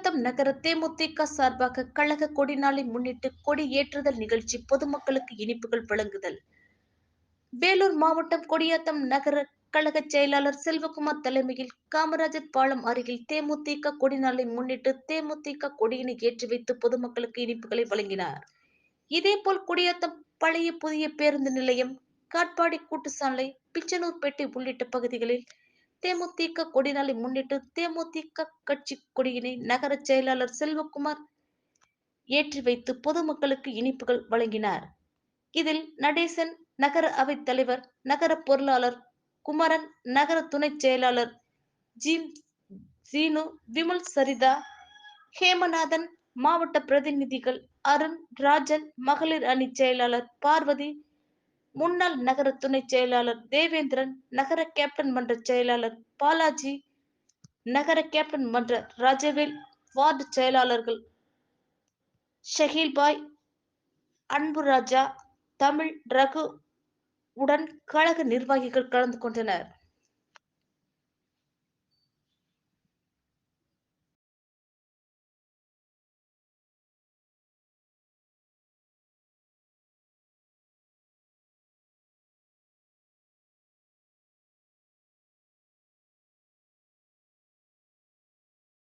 குடியாத்தம் நகர தேமுதிக சார்பாக கழக கொடிநாளை முன்னிட்டு கொடி ஏற்றுதல் நிகழ்ச்சி பொதுமக்களுக்கு இனிப்புகள் வழங்குதல். வேலூர் மாவட்டம் கொடியாத்தம் நகர கழக செயலாளர் செல்வகுமார் தலைமையில் காமராஜர் பாலம் அருகில் தேமுதிக கொடிநாளை முன்னிட்டு தேமுதிக கொடியினை ஏற்றி வைத்து பொதுமக்களுக்கு இனிப்புகளை வழங்கினார். இதேபோல் குடியாத்தம் பழைய புதிய பேருந்து நிலையம் காட்பாடி கூட்டுச்சாலை பிச்சனூர்பேட்டை உள்ளிட்ட பகுதிகளில் தேமுதிக கொடிநாளை முன்னிட்டு தேமுதிக கட்சி கொடியினை நகர செயலாளர் செல்வகுமார் ஏற்றி வைத்து பொதுமக்களுக்கு இனிப்புகள் வழங்கினார். இதில் நடேசன் நகர அவைத் தலைவர் நகர பொருளாளர் குமரன் நகர துணைச் செயலாளர் ஜீம் ஜீனு விமல் சரிதா ஹேமநாதன் மாவட்ட பிரதிநிதிகள் அருண் ராஜன் மகளிர் அணி செயலாளர் பார்வதி முன்னாள் நகர துணை செயலாளர் தேவேந்திரன் நகர கேப்டன் மன்ற செயலாளர் பாலாஜி நகர கேப்டன் மன்ற ராஜவேல் வார்டு செயலாளர்கள் ஷஹீல்பாய் அன்புராஜா தமிழ் ரகு உடன் கழக நிர்வாகிகள் கலந்து கொண்டனர்.